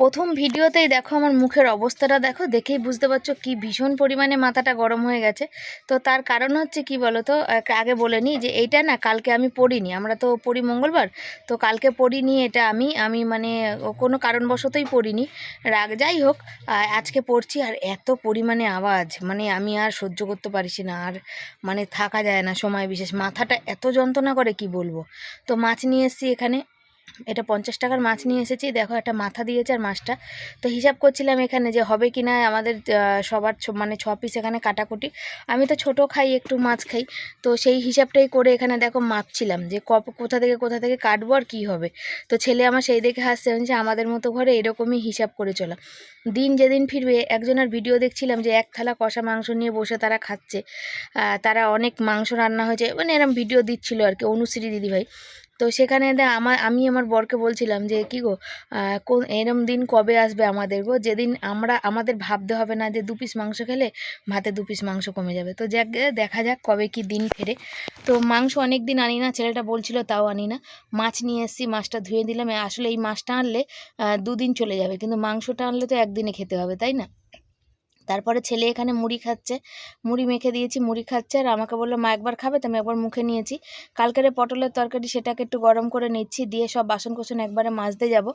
প্রথম ভিডিওতেই দেখো আমার মুখের অবস্থাটা দেখো, দেখেই বুঝতে পারছ কি ভীষণ পরিমাণে মাথাটা গরম হয়ে গেছে। তো তার কারণ হচ্ছে কি বলো তো আগে বলে নিই যে এইটা না কালকে আমি পড়িনি, আমরা তো পড়ি মঙ্গলবার, তো কালকে পড়িনি এটা আমি আমি মানে কোনো কারণবশতই পড়িনি। রাগ যাই হোক আজকে পড়ছি আর এত পরিমাণে আওয়াজ মানে আমি আর সহ্য করতে পারছি না, আর মানে থাকা যায় না সময় বিশেষ, মাথাটা এত যন্ত্রণা করে কি বলব। তো মাছ নিয়ে এসেছি এখানে এটা পঞ্চাশ টাকার মাছ নিয়ে এসেছি। দেখো, একটা মাথা দিয়েছে আর মাছটা। তো হিসাব করছিলাম এখানে যে হবে কি না আমাদের সবার মানে ছ পিস এখানে কাটাকুটি। আমি তো ছোট খাই, একটু মাছ খাই। তো সেই হিসাবটাই করে এখানে দেখো মাপছিলাম যে কপ কোথা থেকে কোথা থেকে কাটবো আর কী হবে। তো ছেলে আমার সেই দেখে হাসছে যে আমাদের মতো ঘরে এরকমই হিসাব করে চলা। দিন যেদিন ফিরবে, একজনের ভিডিও দেখছিলাম যে এক থালা কষা মাংস নিয়ে বসে তারা খাচ্ছে। তারা অনেক মাংস রান্না হয়েছে। মানে এরম ভিডিও দিচ্ছিল আর কি, অনুশ্রী দিদিভাই। তো সেখানে আমার আমি আমার বরকে বলছিলাম যে, কি গো কোন, এরম দিন কবে আসবে আমাদের গো? যেদিন আমরা, আমাদের ভাবতে হবে না যে দু পিস মাংস খেলে ভাতে দু পিস মাংস কমে যাবে। তো যাক দেখা যাক কবে কি দিন ফেরে। তো মাংস অনেক দিন আনি না, ছেলেটা বলছিল তাও আনি না। মাছ নিয়ে এসেছি, মাছটা ধুয়ে দিলাম। আসলে এই মাছটা আনলে দুদিন চলে যাবে। কিন্তু মাংসটা আনলে তো একদিনে খেতে হবে, তাই না? তারপরে ছেলে এখানে মুড়ি খাচ্ছে। মুড়ি মেখে দিয়েছি, মুড়ি খাচ্ছে আর আমাকে বলল, মা একবার খাবে? তো আমি একবার মুখে নিয়েছি। কালকের পটলের তরকারি সেটাকে একটু গরম করে নিচ্ছি, দিয়ে সব বাসন কোসন একবারে মাজতে যাব।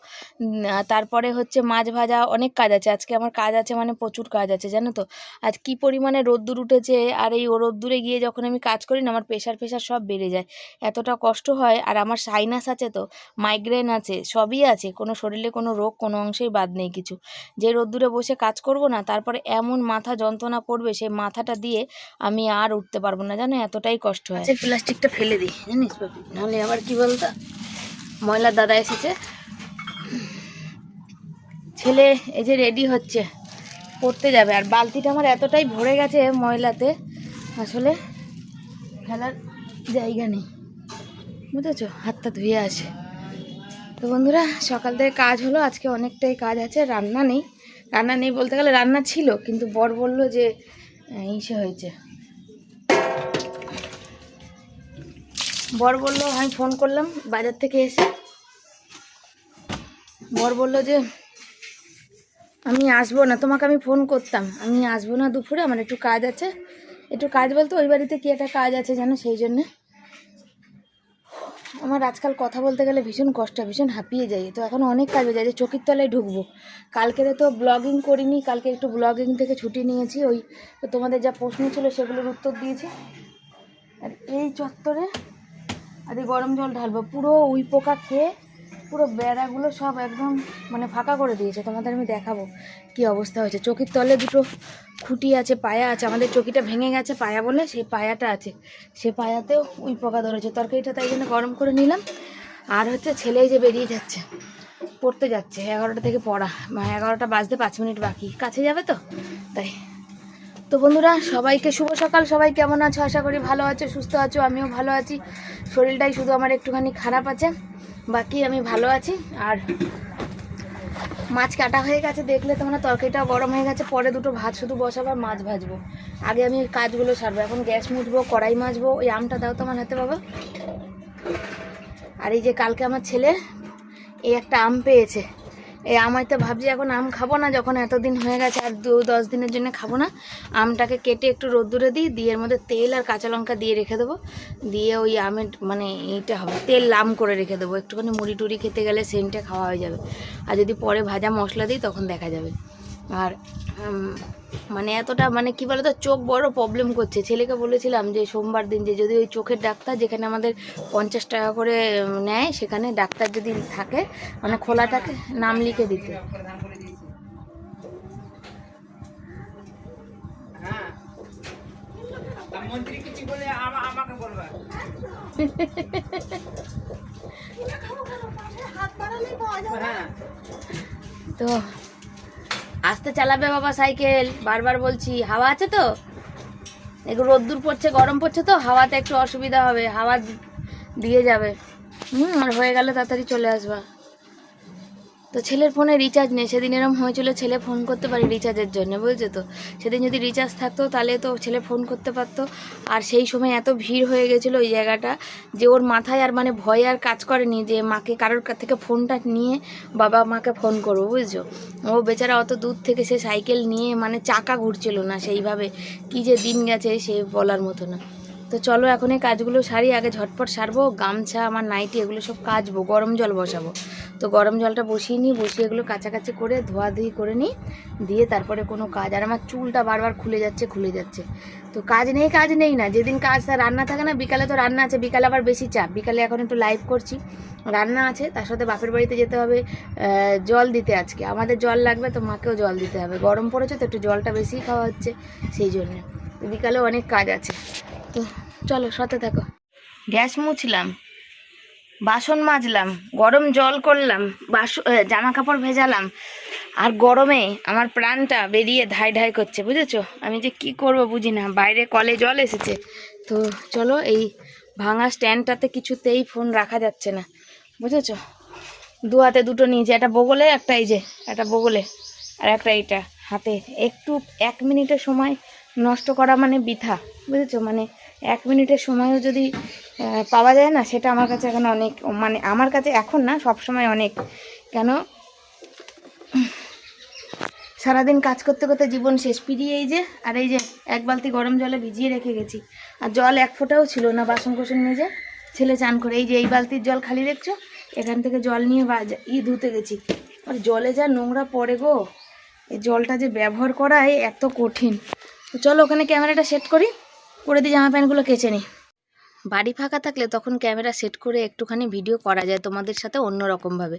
তারপরে হচ্ছে মাছ ভাজা অনেক কাজ আছে। আজকে আমার কাজ আছে মানে প্রচুর কাজ আছে, জানো তো? আজ কি পরিমাণে রোদ্দুর উঠেছে আর এই রোদ্দুরে গিয়ে যখন আমি কাজ করি না, আমার প্রেশার ফেশার সব বেড়ে যায়। এতটা কষ্ট হয় আর আমার সাইনাস আছে তো, মাইগ্রেন আছে, সবই আছে। কোনো শরীরে কোনো রোগ কোনো অংশেই বাদ নেই কিছু। যে রোদ্দুরে বসে কাজ করব না, তারপরে এমন মাথা যন্ত্রণা পড়বে সেই মাথাটা দিয়ে আমি আর উঠতে পারব না। জানো, এতটাই কষ্ট হয়। প্লাস্টিকটা ফেলে দিই, জানিস? বাপি নাহলে আবার কি বলতো? ময়লার দাদা এসেছে। ছেলে এই যে রেডি হচ্ছে, পড়তে যাবে। আর বালতিটা আমার এতটাই ভরে গেছে ময়লাতে, আসলে ফেলার জায়গা নেই। বুঝেছ? হাতটা ধুয়ে আছে তো বন্ধুরা, সকাল থেকে কাজ হলো, আজকে অনেকটাই কাজ আছে, রান্না নেই। রান্না নেই বলতে গেলে রান্না ছিল, কিন্তু বর বলল যে ইসে হয়েছে। বর বলল, আমি ফোন করলাম বাজার থেকে এসে। বর বলল যে, আমি আসব না, তোমাকে আমি ফোন করতাম। আমি আসব না দুপুরে, আমার একটু কাজ আছে। একটু কাজ বলতে, ওই বাড়িতে কি একটা কাজ আছে জানো সেই জন্যে? আমার আজকাল কথা বলতে গেলে ভীষণ কষ্ট, ভীষণ হাঁপিয়ে যাই। তো এখন অনেক কাজ হয়ে যায়, যে চোখের তলায় ঢুকবো। কালকেরে তো ব্লগিং করিনি, কালকে একটু ব্লগিং থেকে ছুটি নিয়েছি। ওই তোমাদের যা প্রশ্ন ছিল সেগুলোর উত্তর দিয়েছি। আর এই চত্বরে আর এই গরম জল ঢালবো, পুরো উই পোকা খেয়ে পুরো বেড়াগুলো সব একদম মানে ফাঁকা করে দিয়েছে। তোমাদের আমি দেখাবো কি অবস্থা হয়েছে। চকির তলে দুটো খুঁটি আছে, পায়া আছে। আমাদের চকিটা ভেঙে গেছে পায়া বলে সেই পায়াটা আছে। সে পায়াতেও উই পোকা ধরেছে। তরকারিটা তাই জন্য গরম করে নিলাম। আর হচ্ছে ছেলেই যে বেরিয়ে যাচ্ছে, পড়তে যাচ্ছে। এগারোটা থেকে পড়া। মানে এগারোটা বাজতে পাঁচ মিনিট বাকি। কাছে যাবে তো? তাই। তো বন্ধুরা, সবাইকে শুভ সকাল। সবাই কেমন আছো? আশা করি ভালো আছো, সুস্থ আছো। আমিও ভালো আছি। শরীরটাই শুধু আমার একটুখানি খারাপ আছে। বাকি আমি ভালো আছি। আর মাছ কাটা হয়ে গেছে, দেখলে তো মানে তরকারিটা গরম হয়ে গেছে। পরে দুটো ভাত শুধু বসাবো আর মাছ ভাজবো। আগে আমি কাজগুলো সারবো, এখন গ্যাস মুছবো, কড়াই মাজবো ওই আমটা দাও তো আমার হাতে বাবা। আর এই যে কালকে আমার ছেলে, এই একটা আম পেয়েছে। এই আমায় তো ভাবছি এখন আম খাব না, যখন এতদিন হয়ে গেছে আর দু, দশ দিনের জন্য খাব না, আমটাকে কেটে একটু রোদ্দুরে দিই, দিয়ে এর মধ্যে তেল আর কাঁচা লঙ্কা দিয়ে রেখে দেবো, দিয়ে ওই আমের মানে এইটা হবে, তেল লাম করে রেখে দেবো, একটুখানি মুড়ি টুড়ি খেতে গেলে সেন্টে খাওয়া হয়ে যাবে, আর যদি পরে ভাজা মশলা দিই তখন দেখা যাবে, আর মানে এতটা মানে কি বলতো চোখ বড় প্রবলেম করছে। ছেলেকে বলেছিলাম যে সোমবার দিন যে যদি ওই চোখের ডাক্তার যেখানে আমাদের পঞ্চাশ টাকা করে নেয় সেখানে ডাক্তার যদি থাকে মানে খোলা থাকে নাম লিখে দিতে। মন্ত্রী কিছু বলে আমাকে বলবা হ্যাঁ। তো আস্তে চালাবে বাবা সাইকেল, বারবার বলছি, হাওয়া আছে তো? একটু রোদ্দুর পড়ছে, গরম পড়ছে তো, হাওয়াতে একটু অসুবিধা হবে, হাওয়া দিয়ে যাবে। হুম, আর হয়ে গেলে তাড়াতাড়ি চলে আসবা। তো ছেলের ফোনে রিচার্জ নেই। সেদিন এরম হয়েছিল ছেলে ফোন করতে পারে রিচার্জের জন্য, বুঝছ তো? সেদিন যদি রিচার্জ থাকতো তাহলে তো ছেলে ফোন করতে পারতো। আর সেই সময় এত ভিড় হয়ে গেছিল ওই জায়গাটা যে ওর মাথায় আর মানে ভয় আর কাজ করেনি যে মাকে কারোর কাছ থেকে ফোনটা নিয়ে বাবা মাকে ফোন করব, বুঝছ? ও বেচারা অত দূর থেকে সে সাইকেল নিয়ে মানে চাকা ঘুরছিল না সেইভাবে। কি যে দিন গেছে সে বলার মতো না। তো চলো এখন এই কাজগুলো সারি, আগে ঝটপট সারবো, গামছা, আমার নাইটি, এগুলো সব কাচবো, গরম জল বসাবো। তো গরম জলটা বসিয়ে নিই, বসিয়ে এগুলো কাছাকাছি করে ধোয়াধুয়ি করে নিই, দিয়ে তারপরে কোনো কাজ, আর আমার চুলটা বারবার খুলে যাচ্ছে খুলে যাচ্ছে। তো কাজ নেই কাজ নেই না, যেদিন কাজ রান্না থাকে না, বিকালে তো রান্না আছে, বিকালে আবার বেশি চাপ বিকালে এখন একটু লাইভ করছি, রান্না আছে, তার সাথে বাপের বাড়িতে যেতে হবে জল দিতে আজকে, আমাদের জল লাগবে তো মাকেও জল দিতে হবে, গরম পড়েছে তো একটু জলটা বেশি খাওয়া হচ্ছে, সেই জন্য। বিকালে অনেক কাজ আছে। তো চলো, সাথে থাকো। গ্যাস মুছলাম, বাসন মাজলাম, গরম জল করলাম, বাস জামা কাপড় ভেজালাম, আর গরমে আমার প্রাণটা বেরিয়ে ধাই ধাই করছে, বুঝেছ? আমি যে কি করব বুঝি না, বাইরে কলে জল এসেছে। তো চলো, এই ভাঙা স্ট্যান্ডটাতে কিছুতেই ফোন রাখা যাচ্ছে না, বুঝেছ? দু হাতে দুটো নিয়েছে, একটা বগলে, একটা এই যে, একটা বগলে, আর একটা এইটা হাতে। একটু এক মিনিটের সময় নষ্ট করা মানে বৃথা, বুঝেছ? মানে এক মিনিটের সময়ও যদি পাওয়া যায় না, সেটা আমার কাছে এখন অনেক মানে আমার কাছে এখন না সব সময় অনেক। কেন? সারাদিন কাজ করতে করতে জীবন শেষ পিড়িয়ে এই যে, আর এই যে এক বালতি গরম জলে ভিজিয়ে রেখে গেছি। আর জল এক ফোঁটাও ছিল না বাসন কোসন মেজে। ছেলে চান করে, এই যে এই বালতির জল খালি দেখছ এখান থেকে জল নিয়ে বাজ ই ধুতে গেছি। আর জলে যা নোংরা পড়ে গো, এই জলটা যে ব্যবহার করাই এত কঠিন। চলো ওখানে ক্যামেরাটা সেট করি। করে দিয়ে জামা প্যান্টগুলো কেচে নিই। বাড়ি ফাঁকা থাকলে তখন ক্যামেরা সেট করে একটুখানি ভিডিও করা যায় তোমাদের সাথে অন্য রকমভাবে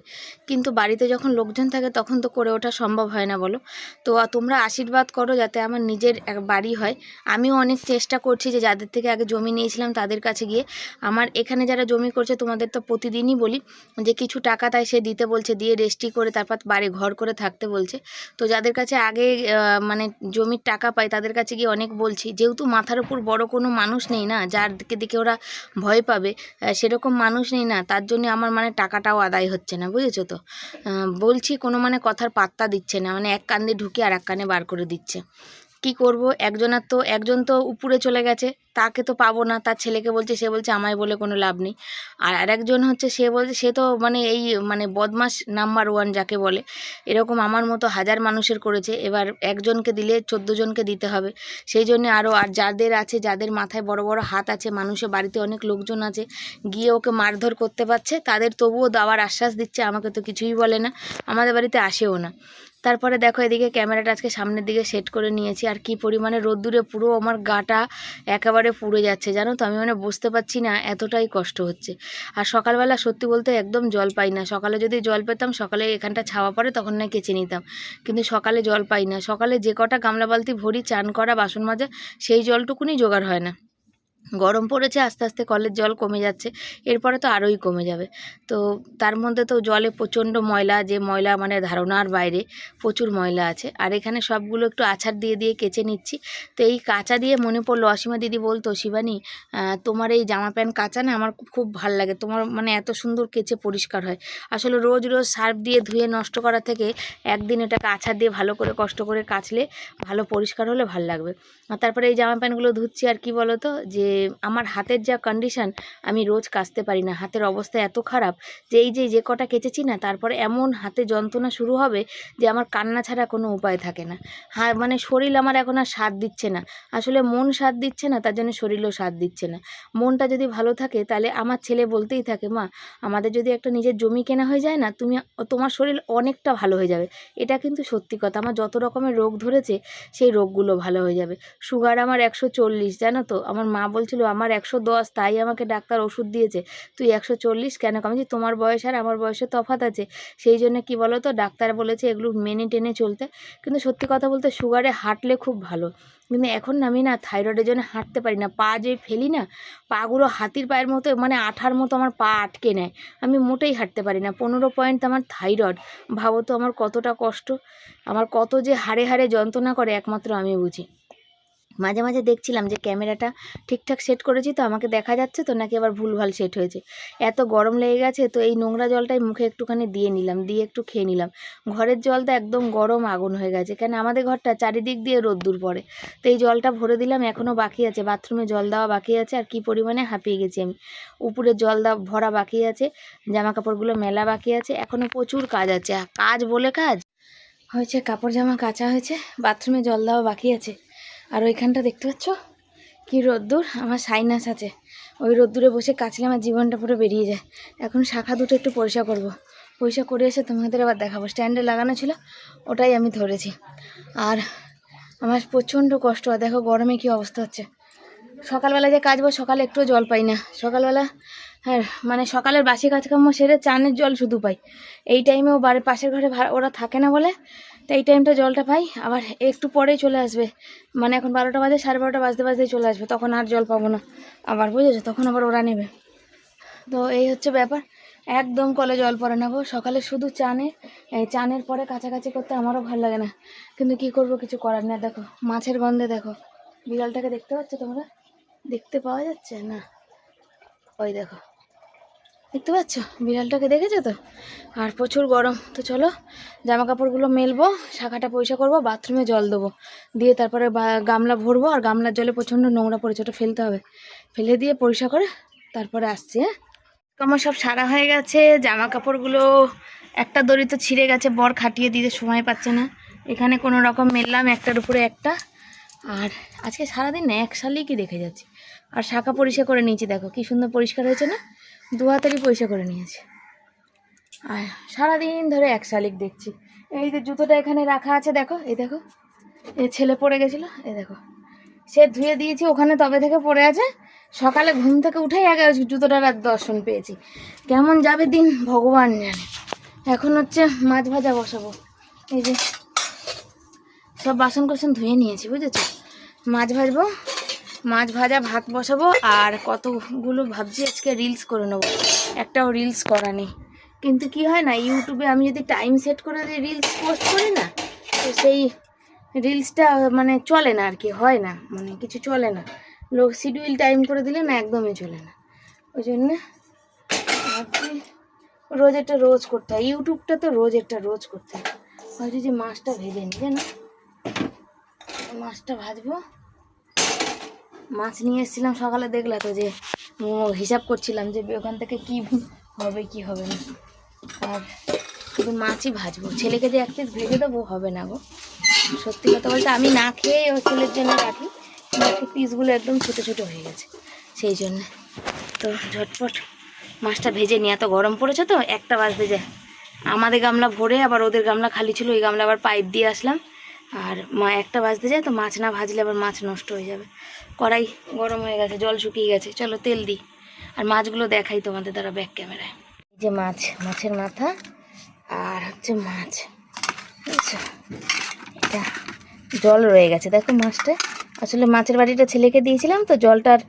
কিন্তু বাড়িতে যখন লোকজন থাকে তখন তো করে ওঠা সম্ভব হয় না বলো। তো তোমরা আশীর্বাদ করো যাতে আমার নিজের বাড়ি হয়। আমিও অনেক চেষ্টা করছি যে যাদের থেকে আগে জমি নিয়েছিলাম তাদের কাছে গিয়ে আমার এখানে যারা জমি করছে তোমাদের তো প্রতিদিনই বলি যে কিছু টাকা তাই সে দিতে বলছে, দিয়ে রেস্টি করে তারপর বাড়ি ঘর করে থাকতে বলছে। তো যাদের কাছে আগে মানে জমির টাকা পাই তাদের কাছে গিয়ে অনেক বলছি। যেহেতু মাথার উপর বড় কোনো মানুষ নেই না, যার দিকে দিকে ওরা ভয় পাবে। সেরকম মানুষ নেই না, তার জন্য আমার মানে টাকাটাও আদায় হচ্ছে না, বুঝেছ তো? বলছি কোনো মানে কথার পাত্তা দিচ্ছে না মানে এক কান দিয়ে ঢুকে আর এক কানে বার করে দিচ্ছে। কি করব? একজনের তো, একজন তো উপরে চলে গেছে। তাকে তো পাবো না, তার ছেলেকে বলছে, সে বলছে আমায় বলে কোনো লাভ নেই। আর আরেকজন হচ্ছে, সে বলছে, সে তো মানে এই মানে বদমাস নাম্বার ওয়ান যাকে বলে, এরকম আমার মতো হাজার মানুষের করেছে, এবার একজনকে দিলে চোদ্দ জনকে দিতে হবে। সেই জন্য আরও আর যাদের আছে, যাদের মাথায় বড় বড় হাত আছে মানুষের বাড়িতে অনেক লোকজন আছে, গিয়ে ওকে মারধর করতে পারছে, তাদের তবুও দেওয়ার আশ্বাস দিচ্ছে, আমাকে তো কিছুই বলে না, আমাদের বাড়িতে আসেও না। তারপরে দেখো, এদিকে ক্যামেরাটা আজকে সামনের দিকে সেট করে নিয়েছি, আর কি পরিমাণে রোদ্দুরে পুরো আমার গাটা একেবারে পুড়ে যাচ্ছে, জানো তো? আমি মানে বুঝতে পারছি না এতটাই কষ্ট হচ্ছে। আর সকালবেলা সত্যি বলতে একদম জল পাই না। সকালে যদি জল পেতাম, সকালে এখানটা ছাওয়া পড়ে, তখন না কেচে নিতাম। কিন্তু সকালে জল পাই না। সকালে যে কটা গামলা বালতি ভরি, চান করা, বাসন মাজা, সেই জলটুকুনি জোগাড় হয় না। গরম পড়েছে, আস্তে আস্তে কলের জল কমে যাচ্ছে, এরপরে তো আরোই কমে যাবে। তো তার মধ্যে তো জলে প্রচণ্ড ময়লা, যে ময়লা মানে ধারণার বাইরে প্রচুর ময়লা আছে। আর এখানে সবগুলো একটু আছাড় দিয়ে দিয়ে কেচে নিচ্ছি। তো এই কাঁচা দিয়ে মনে পড়ল, অসীমা দিদি বলতো, শিবানী তোমার এই জামা প্যান্ট কাচা না? আমার খুব- ভালো লাগে। তোমার মানে এত সুন্দর কেচে পরিষ্কার হয়। আসলে রোজ রোজ সার্ফ দিয়ে ধুয়ে নষ্ট করা থেকে একদিন এটাকে আছাড় দিয়ে ভালো করে, কষ্ট করে কাচলে ভালো পরিষ্কার হলে ভালো লাগবে। আর তারপরে এই জামা প্যান্টগুলো ধুচ্ছি, আর কি বলো তো যে আমার হাতের যা কন্ডিশন আমি রোজ কাচতে পারি না। হাতের অবস্থা এত খারাপ যে এই যে যে কটা কেচেছি না, তারপরে এমন হাতে যন্ত্রণা শুরু হবে যে আমার কান্না ছাড়া কোনো উপায় থাকে না। হ্যাঁ মানে শরীর আমার এখন আর সাথ দিচ্ছে না। আসলে মন সাথ দিচ্ছে না, তার জন্য শরীরও সাথ দিচ্ছে না। মনটা যদি ভালো থাকে, তাহলে আমার ছেলে বলতেই থাকে, মা, আমাদের যদি একটা নিজের জমি কেনা হয়ে যায় না, তুমি, তোমার শরীর অনেকটা ভালো হয়ে যাবে। এটা কিন্তু সত্যি কথা। আমার যত রকমের রোগ ধরেছে, সেই রোগগুলো ভালো হয়ে যাবে। সুগার আমার একশো চল্লিশ, জানো তো? আমার মা বলছিল, আমার একশো দশ, তাই আমাকে ডাক্তার ওষুধ দিয়েছে। তুই একশো চল্লিশ কেন আমি যে তোমার বয়স আর আমার বয়সে তফাৎ আছে। সেই জন্য কি বলো তো ডাক্তার বলেছে এগুলো মেনে টেনে চলতে। কিন্তু সত্যি কথা বলতে সুগারে হাঁটলে খুব ভালো। কিন্তু এখন আমি না থাইরয়েডের জন্য হাঁটতে পারি না। পা যে ফেলি না, পাগুলো হাতির পায়ের মতো মানে আঠার মতো আমার পা আটকে নেয়। আমি মোটেই হাঁটতে পারি না। পনেরো পয়েন্ট আমার থাইরয়েড। ভাবো তো আমার কতটা কষ্ট। আমার কত যে হাড়ে হাড়ে যন্ত্রণা করে, একমাত্র আমি বুঝি। মাঝে মাঝে দেখছিলাম যে ক্যামেরাটা ঠিকঠাক সেট করেছি তো আমাকে দেখা যাচ্ছে তো নাকি আবার ভুলভাল সেট হয়েছে। এত গরম লেগে গেছে তো এই নোংরা জলটাই মুখে একটুখানি দিয়ে নিলাম, দিয়ে একটু খেয়ে নিলাম। ঘরের জল তো একদম গরম আগুন হয়ে গেছে কেন আমাদের ঘরটা চারিদিক দিয়ে রোদ্দুর পড়ে। তো এই জলটা ভরে দিলাম, এখনও বাকি আছে, বাথরুমে জল দেওয়া বাকি আছে আর কি পরিমাণে হাঁপিয়ে গেছি আমি। উপরে জল দেওয়া ভরা বাকি আছে জামা কাপড়গুলো মেলা বাকি আছে, এখনও প্রচুর কাজ আছে। কাজ বলে কাজ? হয়েছে, কাপড় জামা কাচা হয়েছে, বাথরুমে জল দেওয়া বাকি আছে। আর ওইখানটা দেখতে পাচ্ছ? কি রোদ্দুর, আমার সাইনাস আছে। ওই রোদ্দুরে বসে কাচলে আমার জীবনটা পুরো বেরিয়ে যায়। এখন শাখা দুটো একটু পরিষ্কার করব। পরিষ্কার করে এসে তোমাদের আবার দেখাবো। স্ট্যান্ডে লাগানো ছিল, ওটাই আমি ধরেছি। আর আমার প্রচণ্ড কষ্ট হয়। দেখো গরমে কি অবস্থা হচ্ছে। সকালবেলা যে কাচবো সকালে একটু জল পাই না। সকালবেলা হ্যাঁ মানে সকালের বাসি কাজকর্ম সেরে চানের জল শুধু পাই। এই টাইমেও বাড়ির পাশের ঘরে ওরা থাকে না বলে তো এই টাইমটা জলটা পাই, আবার একটু পরেই চলে আসবে। মানে এখন বারোটা বাজে, সাড়ে বারোটা বাজতে বাজতেই চলে আসবে, তখন আর জল পাবো না। আবার বুঝেছ? তখন আবার ওরা নেবে। তো এই হচ্ছে ব্যাপার। একদম কলে জল পড়ে না গো। সকালে শুধু চানে, এই চানের পরে কাছাকাছি করতে আমারও ভালো লাগে না। কিন্তু কি করব, কিছু করার না দেখো, মাছের গন্ধে দেখো। বিড়ালটাকে দেখতে পাচ্ছ তোমরা? দেখতে পাওয়া যাচ্ছে? না। ওই দেখো। দেখতে পাচ্ছ? বিড়ালটাকে দেখেছ তো? আর প্রচুর গরম। তো চলো জামা কাপড়গুলো মেলবো, শাখাটা পরিষ্কার করব, বাথরুমে জল দেবো। দিয়ে তারপরে গামলা ভরবো, আর গামলার জলে প্রচণ্ড নোংরা পড়েছে ওটা ফেলতে হবে। ফেলে দিয়ে পরিষ্কার করে তারপরে আসছি হ্যাঁ? আমার সব সারা হয়ে গেছে জামা কাপড়গুলো একটা দড়ি তো ছিঁড়ে গেছে, বর খাটিয়ে দিতে সময় পাচ্ছে না। এখানে কোনো রকম মেললাম, একটার উপরে একটা। আর আজকে সারাদিন এক সালেই কি দেখে যাচ্ছি? আর শাখা পরিষ্কার করে নিয়েছি, দেখো, কি সুন্দর পরিষ্কার হয়েছে না? দু হাতারই পয়সা করে নিয়েছি। আর সারাদিন ধরে এক শালিক দেখছি। এই যে জুতোটা এখানে রাখা আছে, দেখো, এই দেখো। এ ছেলে পড়ে গেছিল এই দেখো। সে ধুয়ে দিয়েছি, ওখানে তবে থেকে পড়ে আছে। সকালে ঘুম থেকে উঠেই আগে জুতোটার আর দর্শন পেয়েছি। কেমন যাবে দিন, ভগবান জানে। এখন হচ্ছে মাছ ভাজা বসাবো। এই যে সব বাসন কোসন ধুয়ে নিয়েছি, বুঝেছ? মাছ ভাজবো মাছ ভাজা, ভাত বসাবো আর কতগুলো ভাবছি আজকে রিলস করে নেব। একটাও রিলস করা নেই। কিন্তু কি হয় না, ইউটিউবে আমি যদি টাইম সেট করে দিয়ে রিলস পোস্ট করি না, তো সেই রিলসটা মানে চলে না আর কি, হয় না। মানে কিছু চলে না। লোক শিডিউল টাইম করে দিলে না একদমই চলে না। ওই জন্যে রোজ একটা রোজ করতে হয়। ইউটিউবটা তো রোজ একটা রোজ করতে হয়। যে মাছটা ভেজে নিই, জানো? মাছটা ভাজবো। মাছ নিয়ে এসেছিলাম সকালে, দেখলা তো যে হিসাব করছিলাম যে ওখান থেকে কি হবে কি হবে না। আর শুধু মাছই ভাজবো। ছেলেকে যে এক পিস ভেজে দেবো, হবে না গো। সত্যি কথা বলতে আমি না খেয়ে ও ছেলের জন্য রাখি বাকি পিসগুলো একদম ছোটো ছোটো হয়ে গেছে। সেই জন্য তো ঝটপট মাছটা ভেজে নিয়ে এত গরম পড়েছে তো, একটা বাজতে যায়। আমাদের গামলা ভরে, আবার ওদের গামলা খালি ছিল, ওই গামলা আবার পাইপ দিয়ে আসলাম। আর মা, একটা বাজতে যায় তো মাছ না ভাজলে আবার মাছ নষ্ট হয়ে যাবে। কড়াই গরম হয়ে গেছে, জল শুকিয়ে গেছে। চলো তেল দিই। আর মাছগুলো দেখাই তোমাদের দ্বারা ব্যাক ক্যামেরায় এই যে মাছ, মাছের মাথা আর হচ্ছে মাছ। বুঝছ? এটা জল রয়ে গেছে। দেখো মাছটা। আসলে মাছের বাড়িটা ছেলেকে দিয়েছিলাম তো জলটার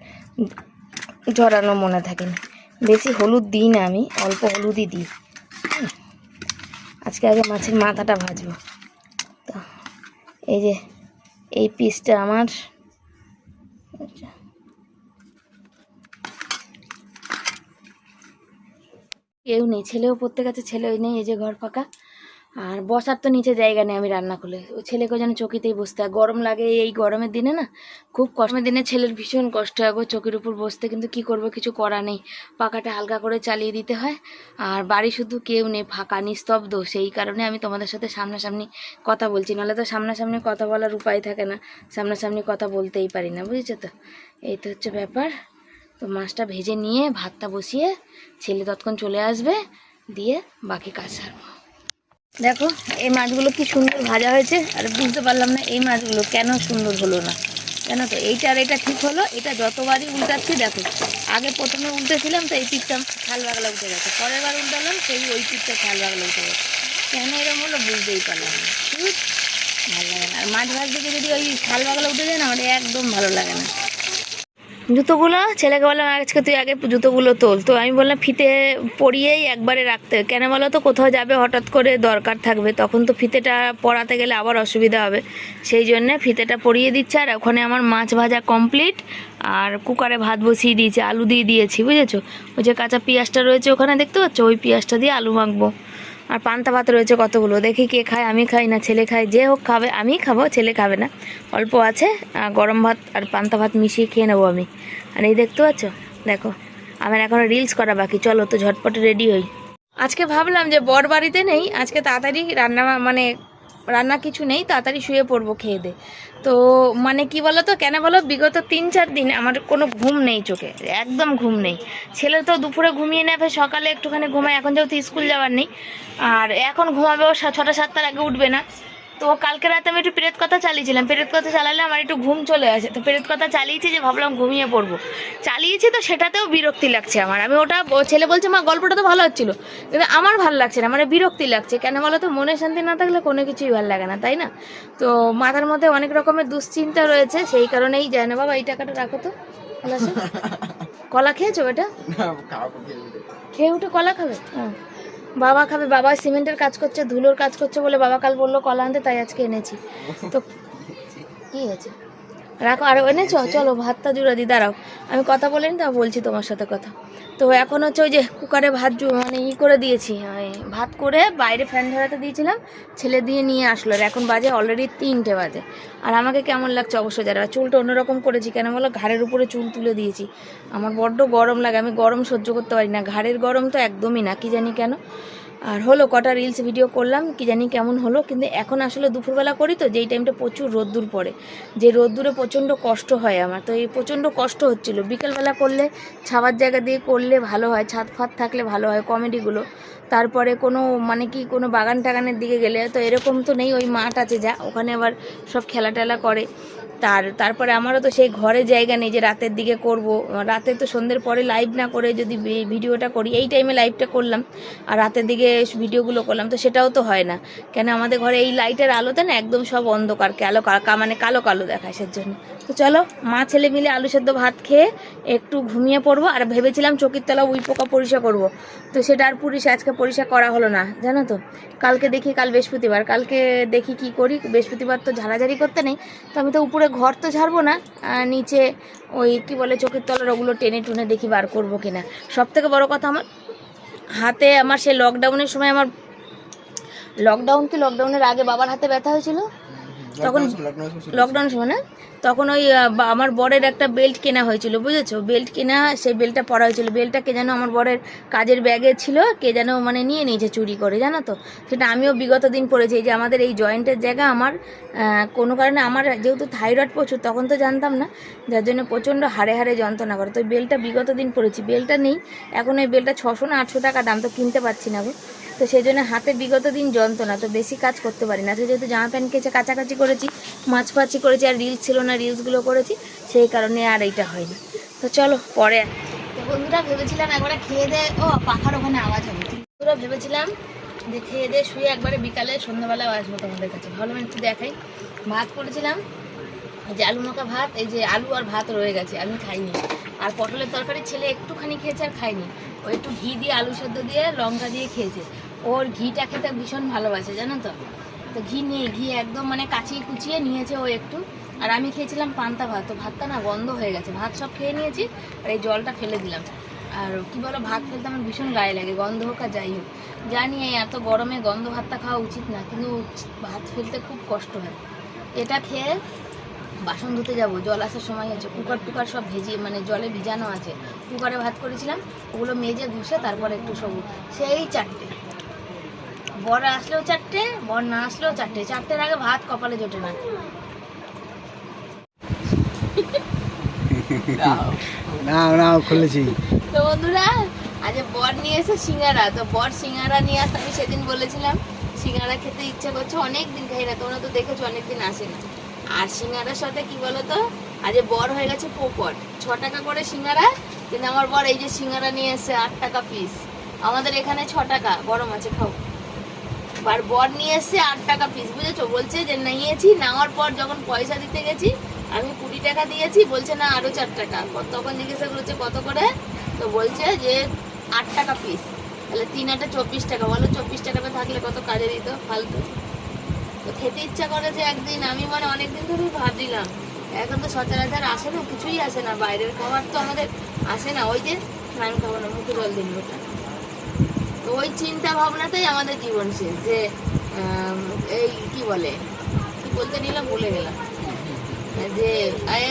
ঝরানো মনে থাকেনি। বেশি হলুদ দিই না আমি, অল্প হলুদই দিই। আজকে আগে মাছের মাথাটা ভাজবো। তো এই যে, এই পিসটা আমার কেউ নেই ছেলেও পড়তে গেছে ছেলেও নেই এই যে ঘর ফাঁকা। আর বসার তো নিচে জায়গা নেই আমি রান্না করলে। ও ছেলেকে যেন চকিতেই বসতে হয়। গরম লাগে এই গরমের দিনে না, খুব কষ্টের দিনে ছেলের ভীষণ কষ্ট হয় গো চকির উপর বসতে, কিন্তু কি করব, কিছু করা নেই। পাখাটা হালকা করে চালিয়ে দিতে হয়। আর বাড়ি শুধু কেউ নেই, ফাঁকা, নিস্তব্ধ। সেই কারণে আমি তোমাদের সাথে সামনাসামনি কথা বলছি। নাহলে তো সামনাসামনি কথা বলার উপায় থাকে না। সামনাসামনি কথা বলতেই পারি না, বুঝেছ তো? এই তো হচ্ছে ব্যাপার। তো মাছটা ভেজে নিয়ে, ভাতটা বসিয়ে ছেলে তৎক্ষণ চলে আসবে, দিয়ে বাকি কাজ সারবো। দেখো, এই মাছগুলো কি সুন্দর ভাজা হয়েছে, আর বুঝতে পারলাম না এই মাছগুলো কেন সুন্দর হলো না। কেন তো, এইটা আর এটা ঠিক হলো, এটা যতবারই উল্টাচ্ছি, দেখো, আগে প্রথমে উল্টেছিলাম, তো এই পিঠটা খাল বাগলা উঠে গেছে। পরের বার উল্টালাম, সেই ওই পিঠটা খাল বাগলা উঠে গেছে। কেন এরকম হলো বুঝতেই পারলাম না। ভালো লাগে না। আর মাছ ভাজ দিকে যদি ওই খাল বাগলা উঠে যায় না, আমার একদম ভালো লাগে না। জুতোগুলো, ছেলেকে বললাম, আজকে তুই আগে জুতোগুলো তোল। তো আমি বললাম, ফিতে পরিয়েই একবারে রাখতে। কেন বলো তো, কোথাও যাবে, হঠাৎ করে দরকার থাকবে। তখন তো ফিতেটা পরাতে গেলে আবার অসুবিধা হবে। সেই জন্যে ফিতেটা পরিয়ে দিচ্ছে, আর ওখানে আমার মাছ ভাজা কমপ্লিট আর কুকারে ভাত বসিয়ে দিয়েছি, আলু দিয়ে দিয়েছি, বুঝেছ? ওই যে কাঁচা পেঁয়াজটা রয়েছে ওখানে, দেখতে পাচ্ছ? ওই পেঁয়াজটা দিয়ে আলু মাখবো। আর পান্তা ভাত রয়েছে কতগুলো? দেখি কে খায়, আমি খাই না, ছেলে খায়, যে হোক খাবে আমি খাব, ছেলে খাবে না। অল্প আছে গরম ভাত আর পান্তা ভাত মিশিয়ে খেয়ে নেব আমি। আর এই দেখতে পাচ্ছ? দেখো, আমার এখনও রিলস করা বাকি। চলো তো ঝটপটে রেডি হই। আজকে ভাবলাম যে বর বাড়িতে নেই, আজকে তাড়াতাড়ি রান্না মানে রান্না কিছু নেই, তাড়াতাড়ি শুয়ে পড়ব খেয়ে দে। তো মানে কি বলো তো কেন বলো, বিগত তিন চার দিন আমার কোনো ঘুম নেই চোখে, একদম ঘুম নেই। ছেলে তো দুপুরে ঘুমিয়ে নেবে, সকালে একটুখানি ঘুমায়, এখন যেহেতু স্কুল যাওয়ার নেই, আর এখন ঘুমাবে ও ছটা সাতটার আগে উঠবে না। তো কালকে রাতে আমি একটু পেরেত কথা চালিয়েছিলাম। পেরেত কথা চালালে আমার একটু ঘুম চলে আসে। তো পেরেত কথা চালিয়েছি যে ভাবলাম ঘুমিয়ে পড়ব। চালিয়েছি তো সেটাতেও বিরক্তি লাগছে আমার। আমি ওটা ছেলে বলছে মা গল্পটা তো ভালো হচ্ছিল। কিন্তু আমার ভালো লাগছে না মানে বিরক্তি লাগছে। কেন বলো তো মনে শান্তি না থাকলে কোনো কিছুই ভালো লাগে না তাই না? তো মাথার মধ্যে অনেক রকমের দুশ্চিন্তা রয়েছে সেই কারণেই যায় না। বাবা এই টাকাটা রাখো তো কলা খেয়েছো এটা খেয়ে উঠে কলা খাবে? ও। বাবা খাবে বাবা সিমেন্টের কাজ করছে ধুলোর কাজ করছে বলে বাবা কাল বলল কলা আনতে তাই আজকে এনেছি। তো কি হয়েছে? রাখো আর এনেছো? চলো ভাতটা জুড়া দি দাঁড়াও। আমি কথা বলে নি তা বলছি তোমার সাথে কথা। তো এখন হচ্ছে ওই যে কুকারে ভাত মানে ই করে দিয়েছি ভাত করে বাইরে ফ্যান ধরাতে দিয়েছিলাম, ছেলে দিয়ে নিয়ে আসলো। আর এখন বাজে অলরেডি তিনটে বাজে। আর আমাকে কেমন লাগছে অবশ্যই যারা চুলটা অন্যরকম করেছি কেন বলো? ঘাড়ের উপরে চুল তুলে দিয়েছি। আমার বড্ড গরম লাগে, আমি গরম সহ্য করতে পারি না। ঘাড়ের গরম তো একদমই না, কি জানি কেন? আর হলো, কটা রিলস ভিডিও করলাম, কি জানি কেমন হলো, কিন্তু এখন আসলে দুপুরবেলা করি তো, যেই টাইমটা প্রচুর রোদ্দুর পড়ে। যে রোদ্দুরে প্রচণ্ড কষ্ট হয় আমার, তো এই প্রচণ্ড কষ্ট হচ্ছিল। বিকেলবেলা করলে, ছাওয়ার জায়গা দিয়ে করলে ভালো হয়, ছাদ ফাদ থাকলে ভালো হয় কমেডিগুলো তারপরে কোনো মানে কি, কোনো বাগান টাগানের দিকে গেলে, তো এরকম তো নেই, ওই মাঠ আছে যা, ওখানে আবার সব খেলা টেলা করে। তার, তারপরে আমারও তো সেই ঘরে জায়গা নেই যে রাতের দিকে করব। রাতে তো সন্ধ্যের পরে লাইভ না করে যদি ভিডিওটা করি, এই টাইমে লাইভটা করলাম আর রাতের দিকে ভিডিওগুলো করলাম, তো সেটাও তো হয় না। কেন আমাদের ঘরে এই লাইটের আলোতে না একদম সব অন্ধকার, কালো মানে কালো কালো দেখায় সেজন্য। তো চলো, মা, ছেলে মিলে আলু সেদ্ধ ভাত খেয়ে একটু ঘুমিয়ে পড়ব আর ভেবেছিলাম চকির তলা উই পোকা পরিষ্কার করব। তো সেটা আর পুলিশ আজকে পরিষ্কার করা হলো না, জানো তো? কালকে দেখি, কাল বৃহস্পতিবার, কালকে দেখি কি করি? বৃহস্পতিবার তো ঝাড়াঝাড়ি করতে নেই, তো আমি তো উপরে ঘর তো ঝাড়বো না নিচে ওই কি বলে চোখের তলার ওগুলো টেনে টুনে দেখি বার করব কিনা। সব থেকে বড়ো কথা আমার, হাতে আমার সেই লকডাউনের সময় আমার লকডাউন কি লকডাউনের আগে বাবার হাতে ব্যথা হয়েছিল? তখন লকডাউন সময় না? তখন ওই আমার বরের একটা বেল্ট কেনা হয়েছিল বুঝেছ? বেল্ট কেনা সেই বেল্টটা পরা হয়েছিল। বেল্টটা কে যেন আমার বরের কাজের ব্যাগে ছিল কে যেন মানে নিয়ে নিয়েছে চুরি করে জানো তো? সেটা আমিও বিগত দিন পড়েছি। যে আমাদের এই জয়েন্টের জায়গা আমার কোনো কারণে আমার যেহেতু থাইরয়েড প্রচুর তখন তো জানতাম না যার জন্য প্রচণ্ড হাড়ে হাড়ে যন্ত্রণা করে। তো বেলটা বিগত দিন পড়েছি। বেলটা নেই এখন ওই বেলটা ছশো না আটশো টাকা দাম তো কিনতে পারছি না গো। তো সেই জন্য হাতে বিগত দিন যন্ত্রণা, তো বেশি কাজ করতে পারি না। তো যেহেতু জামা প্যান্ট কেচে কাছাকাছি করেছি, মাছ ফাছি করেছি, আর রিলস ছিল না রিলসগুলো করেছি, সেই কারণে আর এইটা হয়নি। তো চলো, পরে তো বন্ধুরা, ভেবেছিলাম একবারে খেয়ে দে, ও, পাখার ওখানে আওয়াজ হবে। বন্ধুরা, ভেবেছিলাম যে খেয়ে দে, শুয়ে একবারে বিকালে সন্ধ্যাবেলাও আসব তোমাদের কাছে। ভালো একটু দেখাই। ভাত করেছিলাম যে আলু মাখা ভাত, এই যে আলু আর ভাত রয়ে গেছে, আমি খাইনি। আর পটলের তরকারি ছেলে একটুখানি খেয়েছে আর খাইনি ও একটু ঘি দিয়ে, আলু সেদ্ধ দিয়ে, লঙ্কা দিয়ে খেয়েছে। ওর ঘিটা খেতে ভীষণ ভালোবাসে, জানো তো? তো ঘি নিয়ে, ঘি একদম মানে কাচিয়ে কুচিয়ে নিয়েছে ও একটু। আর আমি খেয়েছিলাম পান্তা ভাত, তো ভাতটা না গন্ধ হয়ে গেছে। ভাত সব খেয়ে নিয়েছি আর এই জলটা ফেলে দিলাম। আর কি বলো, ভাত ফেলতে আমার ভীষণ গায়ে লাগে, গন্ধ হোক আর যাই হোক। জানি এত গরমে গন্ধ ভাতটা খাওয়া উচিত না, কিন্তু ভাত ফেলতে খুব কষ্ট হয়। এটা খেয়ে বাসন ধুতে যাব, জল আসার সময় হচ্ছে কুকার টুকার সব ভেজিয়ে মানে জলে ভিজানো আছে। কুকারে ভাত করেছিলাম, ওগুলো মেজে ঘুষে তারপর একটু সবুজ সেই চারটে। বর আসলেও চারটে বর না আসলেও চারটে। চারটের আগে ভাত কপালে জোটে না। না না খুলেছি। তো বন্ধুরা আজ বর নিয়ে এসে সিঙ্গারা। তো বর সিঙ্গারা নিয়ে আসতে আমি সেদিন বলেছিলাম সিঙ্গারা খেতে ইচ্ছা করছে অনেক দিন খাই না তোমরা তো দেখেছ আসে না। আর সিঙ্গারার সাথে কি বলো তো আজ বর হয়ে গেছে পোপট। ছ টাকা করে সিঙ্গারা কিন্তু আমার বর এই যে সিঙ্গারা নিয়ে এসে আট টাকা পিস আমাদের এখানে ছ টাকা গরম আছে খাও। আর বর নিয়ে এসছে আট টাকা পিস বুঝেছ? বলছে যে নিয়েছি, নেওয়ার পর যখন পয়সা দিতে গেছি, আমি কুড়ি টাকা দিয়েছি, বলছে না আরও চার টাকা। তখন জিজ্ঞাসা করেছে কত করে? তো বলছে যে আট টাকা পিস তাহলে তিন আটটা চব্বিশ টাকা। বলো চব্বিশ টাকাটা থাকলে কত কাজে দিত? ফালতু। তো খেতে ইচ্ছা করে যে একদিন, আমি মানে অনেকদিন ধরেই ভাবছিলাম। এখন তো সচরাচর আসে না, কিছুই আসে না। বাইরের খাবার তো আমাদের আসে না। ওই যে আমি খাব না মুখে জল দিন ওটা ওই চিন্তা ভাবনাতেই আমাদের জীবন শেষ, যে এই কি বলে, কি বলতে নিলাম ভুলে গেলাম। যে,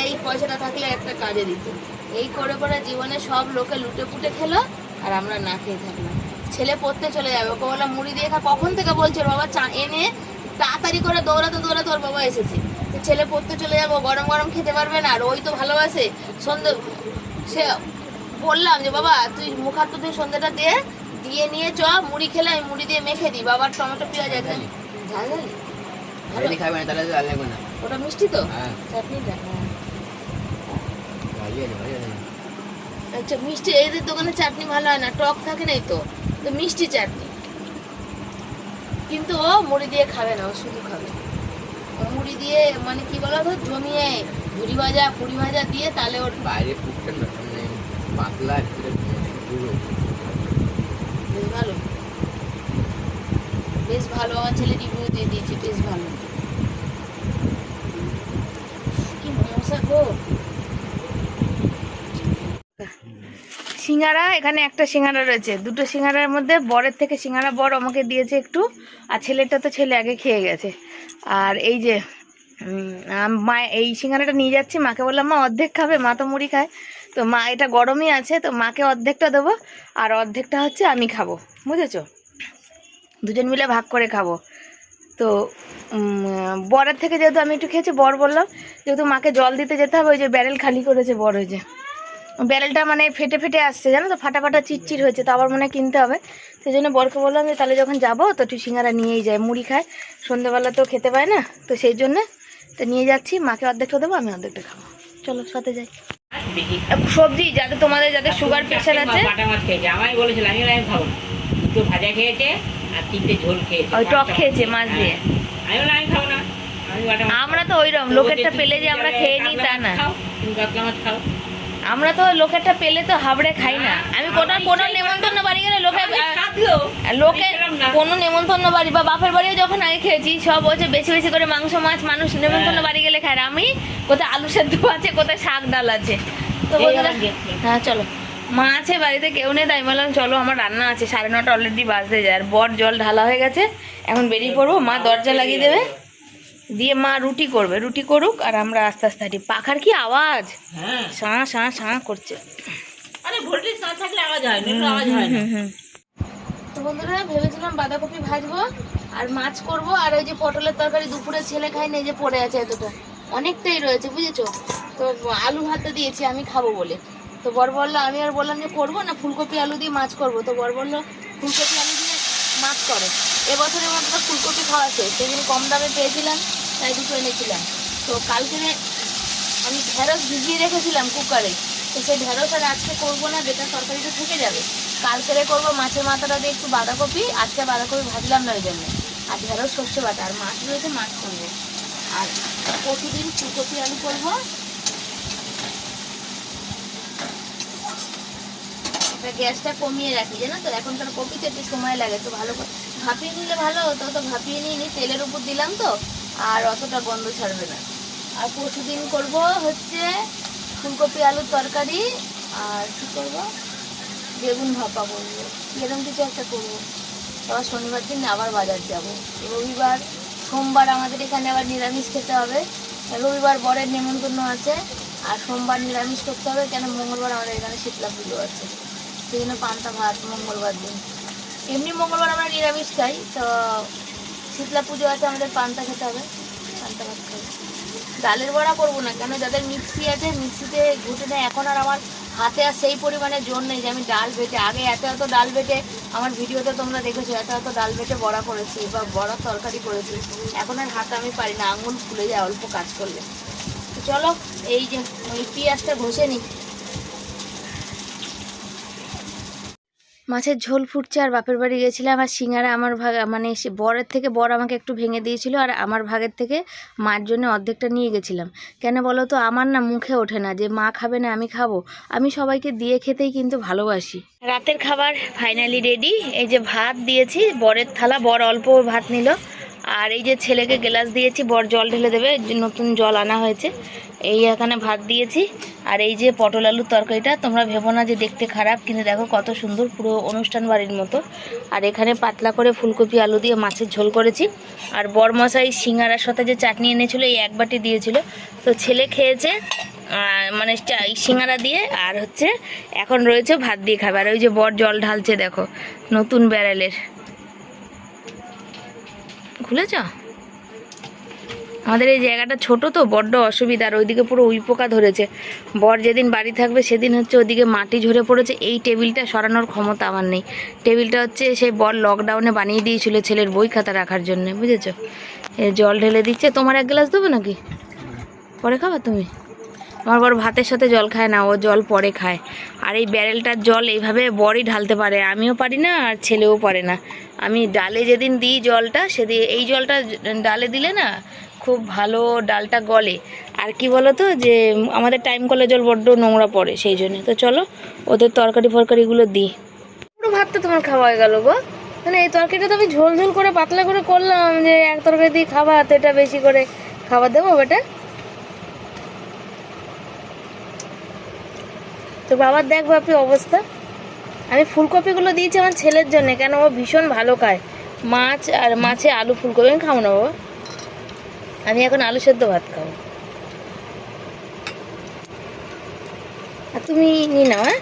এই পয়সাটা থাকলে একটা কাজে দিত। এই করে করে জীবনে সব লোকে লুটে পুটে খেলো আর আমরা না খেয়ে থাকলাম। ছেলে পড়তে চলে যাবে, ওকে বললাম, মুড়ি দিয়ে খা। কখন থেকে বলছে, বাবা, চা এনে তাড়াতাড়ি করে দৌড়াতে দৌড়াতে ওর বাবা এসেছে। ছেলে পড়তে চলে যাব গরম গরম খেতে পারবে না, আর ওই তো ভালোবাসে। সন্ধ্যে, সে বললাম যে, বাবা, তুই মুখ হাত তুই সন্ধ্যাটা দিয়ে দিয়ে নিয়ে চ মুড়ি খেলে আমি মুড়ি দিয়ে মেখে দিই বাবার টমেটো পেঁয়াজ একদম ঝাল ঝালি? খাবে না তাহলে লাগবে না। ওটা মিষ্টি তো? হ্যাঁ। চাটনিটা হ্যাঁ। আচ্ছা মিষ্টি এদের দোকানে চাটনি ভালো হয় না টক থাকে নাই তো? তো মিষ্টি চাটনি। কিন্তু ও মুড়ি দিয়ে খাবে না ও শুধু খাবে। ও মুড়ি দিয়ে মানে কি বলো তো জমিয়ে ঝুড়ি ভাজা পুরি ভাজা দিয়ে তাহলে ওর বাইরে পাতলা বেশ ভালো। বেশ ভালো আমার ছেলে রিভিউ দিয়ে দিয়েছে, বেশ ভালো। কি মশা গো। সিঙ্গারা, এখানে একটা সিঙ্গারা রয়েছে। দুটো সিঙ্গারার মধ্যে বরের থেকে সিঙ্গারা বর আমাকে দিয়েছে একটু, আর ছেলেটা তো ছেলে আগে খেয়ে গেছে। আর এই যে মা, এই সিঙ্গারাটা নিয়ে যাচ্ছি, মাকে বললাম, মা, অর্ধেক খাবে, মা তো মুড়ি খায়। তো মা, এটা গরমই আছে, তো মাকে অর্ধেকটা দেবো, আর অর্ধেকটা হচ্ছে আমি খাব, বুঝেছ? দুজন মিলে ভাগ করে খাব। তো বরের থেকে যেহেতু আমি একটু খেয়েছি, বর বললাম, যেহেতু মাকে জল দিতে যেতে হবে, ওই যে ব্যারেল খালি করেছে বর, ওই যে। ব্যারেলটা মানে ফেটে ফেটে আসছে, জানো তো ফাটা ফাটা চিটচিট হয়েছে, তো আবার মনে কিনতে হবে। সেই জন্য বরকে বললাম যে, তাহলে যখন যাব, তো একটু সিঙ্গারা নিয়েই যায়, মুড়ি খায়। সন্ধ্যেবেলা তো খেতে পায় না, তো সেই জন্য তো নিয়ে যাচ্ছি, মাকে অর্ধেকটা দেবো, আমি অর্ধেকটা খাব। চলো, সাথে যাই। সবজি যাতে তোমাদের যাতে সুগার প্রেশার আছে। বাটা মাছ খেয়েছে। আমায় বলেছিল আমি আমি খাব দুটো ভাজা খেয়েছে আর তিনটে ঝোল খেয়েছে। টক খেয়েছে মাছ দিয়ে। হ্যাঁ। আমি বললাম, আমি খাব না। আমরা তো ওইরকম লোকেরটা পেলে যে আমরা খেয়ে নিই তা না। তুমি কাতলা মাছ খাও? আমরা তো লোকেরটা পেলে তো হাবড়ে খাই না। আমি কোনো কোনো নেমন্তন্ন বাড়ি গেলে লোকে লোকে। কোনো নেমন্তন্ন বাড়ি বা বাপের বাড়িও যখন আগে খেয়েছি সব হচ্ছে বেশি বেশি করে মাংস মাছ মানুষ নেমন্তন্ন হ্যাঁ। বাড়ি গেলে খায় আমি কোথায় আলু সেদ্ধ আছে কোথায় শাক ডাল আছে। তো। হ্যাঁ চলো। মা আছে বাড়িতে কেউ নেই তাই বললাম চলো আমার রান্না আছে। সাড়ে নটা অলরেডি বাজতে যায় আর বর জল ঢালা হয়ে গেছে। এখন বেরিয়ে পড়ব মা দরজা লাগিয়ে দেবে। দিয়ে মা রুটি করবে রুটি করুক আর আমরা আস্তে আস্তে হাঁটি। পাখার কি আওয়াজ? হ্যাঁ। শাঁ শাঁ শাঁ করছে। আরে ভোল্টেজ না থাকলে আওয়াজ হয় না আওয়াজ হয় না। তো বন্ধুরা ভেবেছিলাম বাঁধাকপি ভাজবো আর মাছ করব আর ওই যে পটলের তরকারি দুপুরে ছেলে খাই না এই যে পড়ে আছে এতটা। অনেকটাই রয়েছে বুঝেছ? তো আলু ভাতে দিয়েছি আমি খাব বলে। তো বর বলল আমি আর বললাম যে করব না ফুলকপি আলু দিয়ে মাছ করব। তো বর বলল ফুলকপি আলু দিয়ে মাছ করো। এবছরের মধ্যে তো ফুলকপি খাওয়া শেষ সেদিন কম দামে পেয়েছিলাম। তাই দুটো এনেছিলাম তো কালকে আমি ঢেঁড়স ভিজিয়ে রেখেছিলাম কুকারে। তো সেই ঢেঁড়স আর আজকে করব না, যেটা তরকারিটা থেকে যাবে। কালকেরে করব মাছের মাথাটা দিয়ে একটু বাঁধাকপি, আজকে বাঁধাকপি ভাজলাম না ওই জন্য। আর ঢেঁড়স সর্ষে বাটা, আর মাছ রয়েছে মাছ করব আর প্রতিদিন ফুলকপি আলু করব। গ্যাসটা কমিয়ে রাখি, জানো তো? এখনকার কপিতে একটু সময় লাগে তো ভালো ভাপিয়ে নিলে ভালো হতো, তো ভাপিয়ে নিয়ে নি, তেলের উপর দিলাম তো। আর অতটা গন্ধ ছাড়বে না। আর পরশু দিন করব হচ্ছে ফুলকপি আলুর তরকারি, আর কী করব? বেগুন ভাপা করব। এরকম কিছু একটা করব। আবার শনিবার দিন আবার বাজার যাব। রবিবার, সোমবার আমাদের এখানে আবার নিরামিষ খেতে হবে। রবিবার বরের নেমন্তন্ন আছে, আর সোমবার নিরামিষ করতে হবে কেন মঙ্গলবার আমাদের এখানে শীতলা পুজো আছে। সেই জন্য পান্তা ভাত মঙ্গলবার দিন। এমনি মঙ্গলবার আমরা নিরামিষ খাই, তো শীতলা পুজো আছে, আমাদের পান্তা খেতে হবে। পান্তা ভাত খাই ডালের বড়া করব না, কেন যাদের মিক্সি আছে, মিক্সিতে ঘুটে নেয়, এখন আর আমার হাতে আর সেই পরিমাণে জোর নেই যে আমি ডাল বেটে, আগে এত এত ডাল বেটে, আমার ভিডিওতে তোমরা দেখেছ, এত এত ডাল বেটে বড়া করেছি, বা বড়া তরকারি করেছি, এখন আর হাতে আমি পারি না, আঙুল ফুলে যায় অল্প কাজ করলে। চলো, এই যে ওই পেঁয়াজটা ঘষে নিই। মাছের ঝোল ফুটছে আর বাপের বাড়ি গেছিলাম আর সিঙ্গারা আমার ভাগ মানে বরের থেকে বর আমাকে একটু ভেঙে দিয়েছিল আর আমার ভাগের থেকে মার জন্য অর্ধেকটা নিয়ে গেছিলাম। কেন বলো তো, আমার না মুখে ওঠে না যে মা খাবে না আমি খাব। আমি সবাইকে দিয়ে খেতেই কিন্তু ভালোবাসি। রাতের খাবার ফাইনালি রেডি এই যে ভাত দিয়েছি, বরের থালা, বর অল্প ভাত নিল। আর এই যে ছেলেকে গ্লাস দিয়েছি, বর জল ঢেলে দেবে নতুন জল আনা হয়েছে। এই এখানে ভাত দিয়েছি। আর এই যে পটল আলুর তরকারিটা, তোমরা ভেবো না যে দেখতে খারাপ, কিন্তু দেখো কত সুন্দর পুরো অনুষ্ঠান বাড়ির মতো। আর এখানে পাতলা করে ফুলকপি, আলু দিয়ে মাছের ঝোল করেছি। আর বরমশাই সিঙ্গারার সাথে যে চাটনি এনেছিল, এই এক বাটি দিয়েছিল। তো ছেলে খেয়েছে মানে সিঙ্গারা দিয়ে, আর হচ্ছে এখন রয়েছে ভাত দিয়ে খাবে। আর ওই যে বর জল ঢালছে, দেখো, নতুন ব্যারেলের। খুলেছ? আমাদের এই জায়গাটা ছোট তো, বড্ড অসুবিধা, আর ওইদিকে পুরো উই পোকা ধরেছে। বর যেদিন বাড়ি থাকবে, সেদিন হচ্ছে ওদিকে মাটি ঝরে পড়েছে। এই টেবিলটা সরানোর ক্ষমতা আমার নেই। টেবিলটা হচ্ছে সেই বর লকডাউনে বানিয়ে দিয়েছিল ছেলের বই খাতা রাখার জন্য, বুঝেছ? জল ঢেলে দিচ্ছে। তোমার এক গ্লাস দেবো নাকি? পরে খাবা তুমি? আমার বর ভাতের সাথে জল খায় না, ও জল পরে খায়। আর এই ব্যারেলটার জল এইভাবে বরই ঢালতে পারে, আমিও পারি না আর ছেলেও পারে না। আমি ডালে যেদিন দিই জলটা সেদিন এই জলটা ডালে দিলে না খুব ভালো ডালটা গলে। আর কি বলো তো যে, আমাদের টাইম কলে জল বড্ড নোংরা পড়ে সেই জন্য। তো চলো, ওদের তরকারি ফরকারিগুলো দিই। পুরো ভাতটা তোমার খাওয়া হয়ে গেল গো। মানে এই তরকারিটা তো আমি ঝোল ঝোল করে, পাতলা করে করলাম যে, এক তরকারি দিয়ে খাবা তো এটা বেশি করে খাবার দেবো, বেটা? তো বাবার দেখ বাপি অবস্থা। আমি ফুলকপিগুলো দিয়েছি আমার ছেলের জন্য, কেন ও ভীষণ ভালো খায়। মাছ আর মাছে আলু ফুলকপি, আমি খাব না বাবা। আমি এখন আলু সেদ্ধ ভাত খাব। আর তুমি নি নাও হ্যাঁ?